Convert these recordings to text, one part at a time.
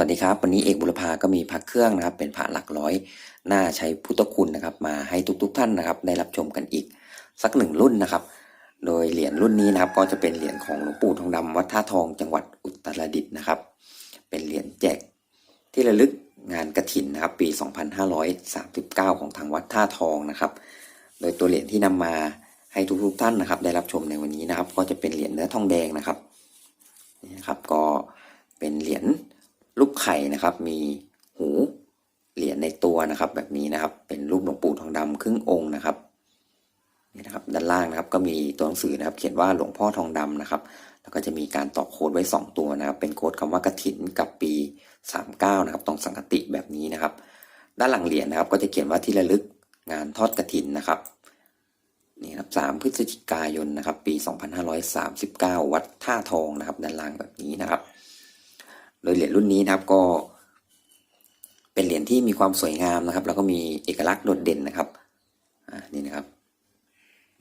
สวัสดีครับ วันนี้เอกบุรพาก็มีพักเครื่องนะครับ เป็นพระหลักร้อยหน่าใช้พุทธคุณนะครับ มาให้ทุกๆท่านนะครับ ได้รับชมกันอีกสักหนึ่งรุ่นนะครับ โดยเหรียญรุ่นนี้นะครับ ก็จะเป็นเหรียญของหลวงปู่ทองดำวัดท่าทองจังหวัดอุตรดิตถ์นะครับ เป็นเหรียญแจกที่ระลึกงานกระถินนะครับ ปี 2539 ของทางวัดท่าทองนะครับ โดยตัวเหรียญที่นำมาให้ทุกๆท่านนะครับ ได้รับชมในวันนี้นะครับ ก็จะเป็นเหรียญเนื้อทองแดงนะครับนี่นะครับก็เป็นเหรียญรูป ไข่นะครับ มีหูเหรียญในตัวนะครับ แบบนี้นะครับ เป็นรูปหลวงปู่ทองดำครึ่งองค์นะครับนี่นะครับ ด้านล่างนะครับก็มีตัวหนังสือนะครับ เขียนว่าหลวงพ่อทองดำนะครับ แล้วก็จะมีการต่อโค้ดไว้ 2 ตัวนะครับ เป็นโค้ดคำว่ากระถินกับปี 39 นะครับ ตรงสังกติแบบนี้นะครับ ด้านหลังเหรียญนะครับ ก็จะเขียนว่าที่ระลึกงานทอดกระถินนะครับนี่ครับ3พฤศจิกายนนะครับ ปี 2539 วัดท่าทองนะครับ ด้านล่างแบบนี้นะครับ โดยเหรียญรุ่นนี้นะครับก็ เป็นเหรียญที่มีความสวยงามนะครับ แล้วก็มีเอกลักษณ์โดดเด่นนะครับนี่นะครับ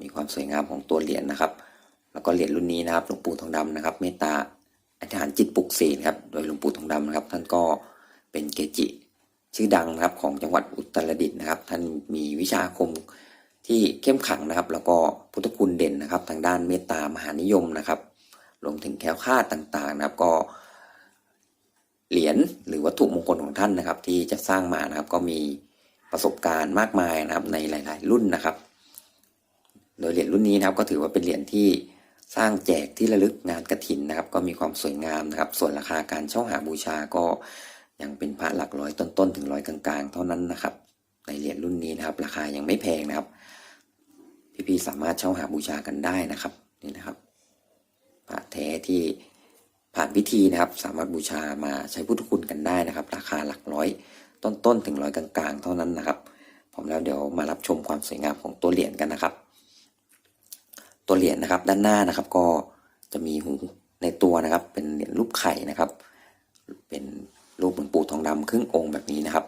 มีความสวยงามของตัวเหรียญนะครับ แล้วก็เหรียญรุ่นนี้นะครับหลวงปู่ทองดำนะครับ เมตตาอธิษฐานจิตปลุกเสกครับ โดยหลวงปู่ทองดำนะครับ ท่านก็เป็นเกจิ ชื่อดังนะครับของจังหวัดอุตรดิตถ์นะครับ ท่านมีวิชาคมที่เข้มขังนะครับ แล้วก็พุทธคุณเด่นนะครับ ทางด้านเมตตามหานิยมนะครับ รวมถึงแคล้วคลาดต่างๆนะครับ ก็ เหรียญหรือวัตถุมงคลของท่านนะครับ ที่จะสร้างมานะครับ ก็มีประสบการณ์มากมายนะครับ ในหลาย ๆ รุ่นนะครับ โดยเหรียญรุ่นนี้นะครับ ก็ถือว่าเป็นเหรียญที่สร้างแจกที่ระลึกงานกระถินนะครับ ก็มีความสวยงามนะครับ ส่วนราคาการเช่าหาบูชาก็ยังเป็นพระหลักร้อยต้นๆถึงร้อยกลางๆ เท่านั้นนะครับ ในเหรียญรุ่นนี้นะครับ ราคายังไม่แพงนะครับ พี่ๆสามารถเช่าหาบูชากันได้นะครับนี่นะครับพระแท้ที่ ผ่านพิธีนะครับ สามารถบูชามาใช้พุทธคุณกันได้นะครับ ราคาหลักร้อย ต้นๆถึงร้อยกลางๆ เท่านั้นนะครับผมแล้วเดี๋ยวมารับชมความสวยงามของตัวเหรียญกันนะครับ ตัวเหรียญนะครับด้านหน้านะครับก็จะมีหูในตัวนะครับ เป็นเหรียญรูปไข่นะครับ เป็นรูปเหลวงปู่ทองดำครึ่งองค์แบบนี้นะครับ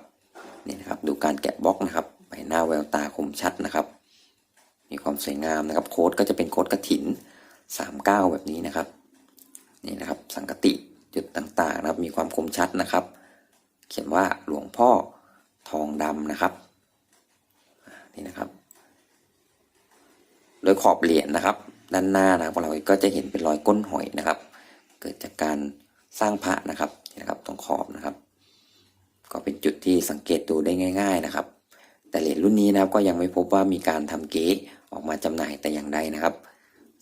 นี่นะครับดูการแกะบล็อกนะครับใบหน้าแววตาคมชัดนะครับ มีความสวยงามนะครับ โค้ดก็จะเป็นโค้ดกระถิน 39 แบบนี้นะครับ นี่นะครับสังกติจุดต่างๆนะครับ มีความคมชัดนะครับ เขียนว่าหลวงพ่อทองดำนะครับนี่นะครับ โดยขอบเหรียญนะครับ ด้านหน้านะครับเราก็จะเห็นเป็นรอยก้นหอยนะครับ เกิดจากการสร้างพระนะครับนี่นะครับตรงขอบนะครับ ก็เป็นจุดที่สังเกตดูได้ง่าย ๆนะครับ แต่เหรียญรุ่นนี้นะครับก็ยังไม่พบว่ามีการทำเก๊ออกมาจำหน่ายแต่อย่างใดนะครับ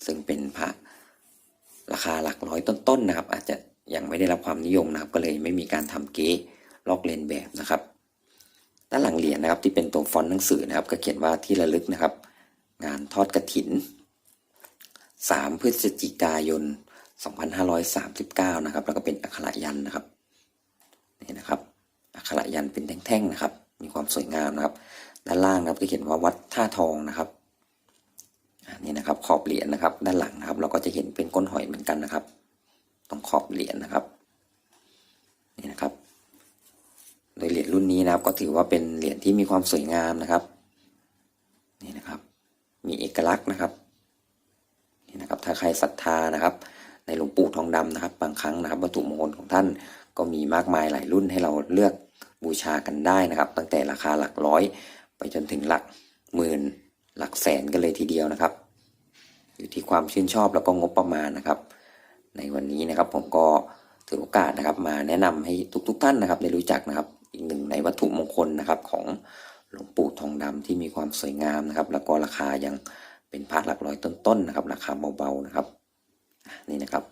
ซึ่งเป็นพระ ราคาหลักร้อยต้นๆนะครับ อาจจะยังไม่ได้รับความนิยมนะครับ ก็เลยไม่มีการทำเก๊ลอกเลียนแบบนะครับ ด้านหลังเหรียญนะครับที่เป็นตัวฟอนต์หนังสือนะครับ ก็เขียนว่าที่ระลึกนะครับ งานทอดกระถิน 3 พฤศจิกายน 2539 นะครับ แล้วก็เป็นอักขระยันนะครับนี่นะครับอักขระยันเป็นแท่งๆนะครับ มีความสวยงามนะครับ ด้านล่างนะครับก็เขียนว่าวัดท่าทองนะครับ นี่นะครับขอบเหรียญนะครับ ด้านหลังนะครับ เราก็จะเห็นเป็นก้นหอยเหมือนกันนะครับ ตรงขอบเหรียญนะครับนี่นะครับ โดยเหรียญรุ่นนี้นะครับ ก็ถือว่าเป็นเหรียญที่มีความสวยงามนะครับนี่นะครับ มีเอกลักษณ์นะครับนี่นะครับ ถ้าใครศรัทธานะครับ ในหลวงปู่ทองดำนะครับ บางครั้งนะครับวัตถุมงคลของท่านก็มีมากมายหลายรุ่นให้เราเลือกบูชากันได้นะครับ ตั้งแต่ราคาหลักร้อย ไปจนถึงหลักหมื่นหลักแสนกันเลยทีเดียวนะครับ อยู่ที่ความชื่นชอบแล้วก็งบประมาณนะครับ ในวันนี้นะครับผมก็ถือโอกาสนะครับมาแนะนำให้ทุกๆทท่านนะครับ ได้รู้จักนะครับ อีกหนึ่งในวัตถุมงคลนะครับของหลวงปู่ทองดำที่มีความสวยงามนะครับ แล้วก็ราคายังเป็นพระหลักร้อยต้นๆนะครับ ราคาเบาๆนะครับนี่นะครับ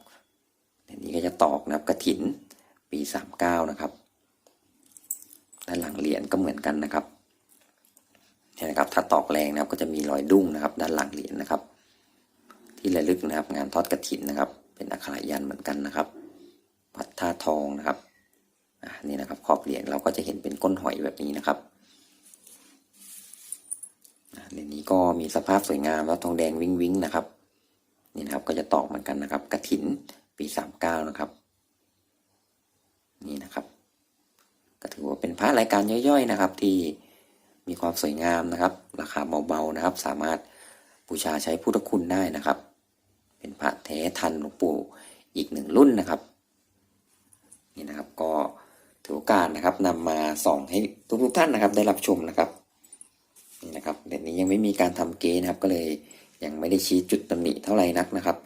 อันนี้ก็จะตอกนะครับกระถินปีสามเก้านะครับด้านหลังเหรียญก็เหมือนกันนะครับเนี่ยนะครับถ้าตอกแรงนะครับก็จะมีรอยดุ้งนะครับ ด้านหลังเหรียญนะครับ ที่ระลึกนะครับ งานทอดกระถินนะครับ เป็นอักขระยันเหมือนกันนะครับวัดท่าทองนะครับนี่นะครับขอบเหรียญเราก็จะเห็นเป็นก้นหอยแบบนี้นะครับอะเหรียญนี้ก็มีสภาพสวยงามแล้วทองแดงวิ้งวิ้งนะครับนี่นะครับก็จะตอกเหมือนกันนะครับกระถินปีสามเก้านะครับ นี่นะครับ ก็ถือว่าเป็นพระรายการย่อยๆนะครับ ที่มีความสวยงามนะครับ ราคาเบาๆนะครับ สามารถบูชาใช้พุทธคุณได้นะครับ เป็นพระแท้ทันหลวงปู่อีกหนึ่งรุ่นนะครับ นี่นะครับก็ถือกาสนะครับนำมาส่องให้ทุกๆท่านนะครับ ได้รับชมนะครับนี่นะครับเหรียญนี้ยังไม่มีการทำเกนะครับ ก็เลยยังไม่ได้ชี้จุดตำหนิเท่าไหร่นักนะครับ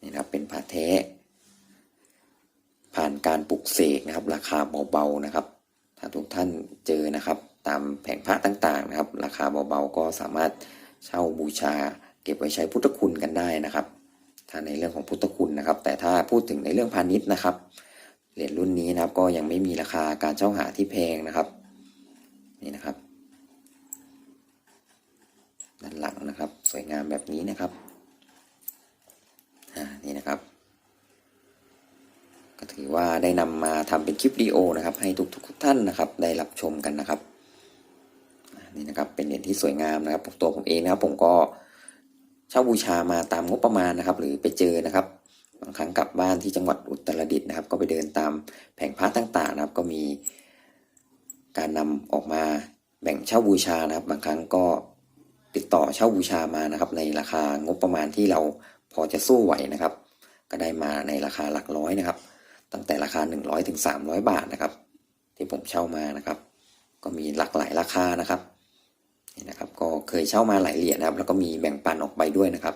นี่นะครับเป็นพระแท้ ผ่านการปลุกเสกนะครับ ราคาเบาๆนะครับ ถ้าทุกท่านเจอนะครับ ตามแผงพระต่างๆนะครับ ราคาเบาๆก็สามารถเช่าบูชา เก็บไว้ใช้พุทธคุณกันได้นะครับ ถ้าในเรื่องของพุทธคุณนะครับ แต่ถ้าพูดถึงในเรื่องพาณิชย์นะครับ เหรียญรุ่นนี้นะครับ ก็ยังไม่มีราคาการเช่าหาที่แพงนะครับ นี่นะครับ ด้านหลังนะครับ สวยงามแบบนี้นะครับนี่นะครับ ก็ถือว่าได้นำมาทำเป็นคลิปวิดีโอนะครับ ให้ทุกๆท่านนะครับ ได้รับชมกันนะครับนี่นะครับเป็นเหรียญที่สวยงามนะครับตัวผมเองนะครับผมก็ เช่าบูชามาตามงบประมาณนะครับ หรือไปเจอนะครับบางครั้งกลับบ้านที่จังหวัดอุตรดิตถ์นะครับ ก็ไปเดินตามแผงพระต่างๆนะครับ ก็มีการนำออกมาแบ่งเช่าบูชานะครับ บางครั้งก็ติดต่อเช่าบูชามานะครับ ในราคางบประมาณที่เราพอจะสู้ไหวนะครับ ก็ได้มาในราคาหลักร้อยนะครับ ตั้งแต่ราคา 100ถึง300 บาทนะครับ ที่ผมเช่ามานะครับ ก็มีหลากหลายราคานะครับนี่นะครับ ก็เคยเช่ามาหลายเหรียญนะครับ แล้วก็มีแบ่งปันออกไปด้วยนะครับ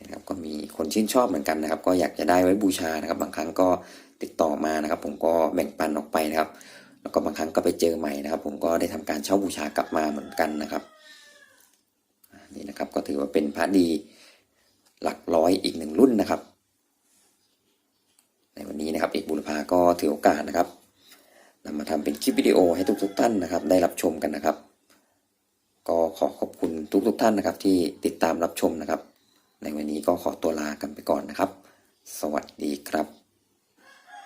นะครับ ก็มีคนชื่นชอบเหมือนกันนะครับ ก็อยากจะได้ไว้บูชานะครับ บางครั้งก็ติดต่อมานะครับ ผมก็แบ่งปันออกไปนะครับ แล้วก็บางครั้งก็ไปเจอใหม่นะครับ ผมก็ได้ทำการเช่าบูชากลับมาเหมือนกันนะครับนี่นะครับก็ถือว่าเป็นพระดีหลักร้อยอีกหนึ่งรุ่นนะครับ ในวันนี้นะครับเอกบุรพาก็ถือโอกาสนะครับนำมาทำเป็นคลิปวิดีโอให้ทุกๆท่านนะครับ ได้รับชมกันนะครับ ก็ขอขอบคุณทุกๆท่านนะครับ ที่ติดตามรับชมนะครับ ในวันนี้ก็ขอตัวลากันไปก่อนนะครับ สวัสดีครับ